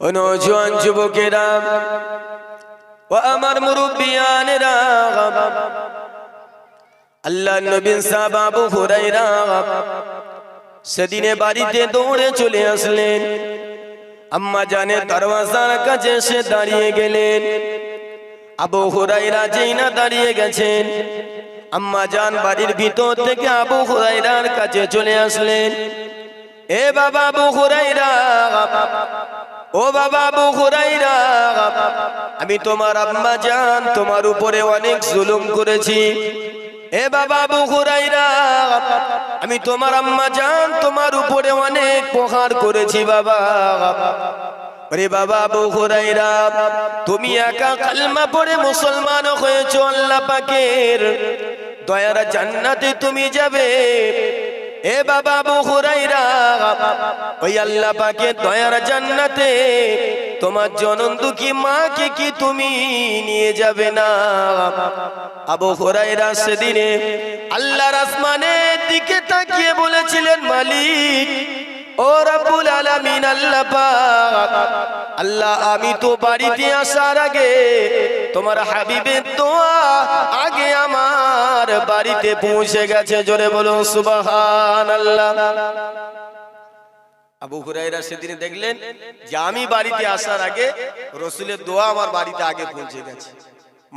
ও নজওয়ান যুবকেরা, ও আমার মুরব্বিয়ানেরা, আল্লাহ নবীন সাহাব আবু হুরাইরা সেদিনে বাড়িতে দৌড়ে চলে আসলেন। আম্মা জানে দরওয়াজার কাছে এসে দাঁড়িয়ে গেলেন। আবু হুরাইরা যেই না দাঁড়িয়ে গেছেন, আম্মা জান বাড়ির ভিতর থেকে আবু হুরাইরার কাছে চলে আসলেন। এ বাবা আবু হুরাইরা ও বাবা, আবু হুরাইরা, আমি তোমার আম্মা জান, তোমার উপরে অনেক জুলুম করেছি। এ বাবা, আবু হুরাইরা, আমি তোমার আম্মা জান, তোমার উপরে অনেক প্রহার করেছি বাবা। রে বাবা, আবু হুরাইরা, তুমি একা কালমা পড়ে মুসলমান হয়েছো আল্লাহ পাকের। দয়ার জান্নাতে তুমি যাবে। এ বাবা আবু হুরাইরা, ওই আল্লাহ পাকের দয়ার জান্নাতে তোমার জনন দুঃখী মাকে কি তুমি নিয়ে যাবে না? আবু হুরাইরা সেদিনে আল্লাহর আসমানের দিকে তাকিয়ে বলেছিলেন, মালিক আল্লাহ পাক, আল্লাহ, আমি তো বাড়িতে আসার আগে তোমার হাবিবের আগে আমার বাড়িতে পৌঁছে গেছে, জোরে বলুন, সুবহানাল্লাহ। আবু হুরাইরা সেদিন দেখলেন যে আমি বাড়িতে আসার আগে রসুলের দোয়া আমার বাড়িতে আগে পৌঁছে গেছে।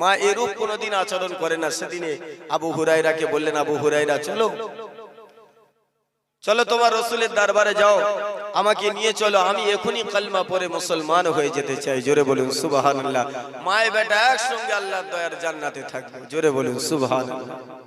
মা এরূপ কোনোদিন আচরণ করে না। সেদিনে আবু হুরাইরাকে বললেন, আবু হুরাইরা চলো। চলো তোমার রসুলের দরবারে যাও। আমাকে নিয়ে চলো। আমি এখনই কালমা পরে মুসলমান হয়ে যেতে চাই। জোরে বলুন সুবাহ মায় বেটা একসঙ্গে আল্লাহ দয়ার জান্নাতে থাকবে। জোরে বলুন, সুবহানাল্লাহ।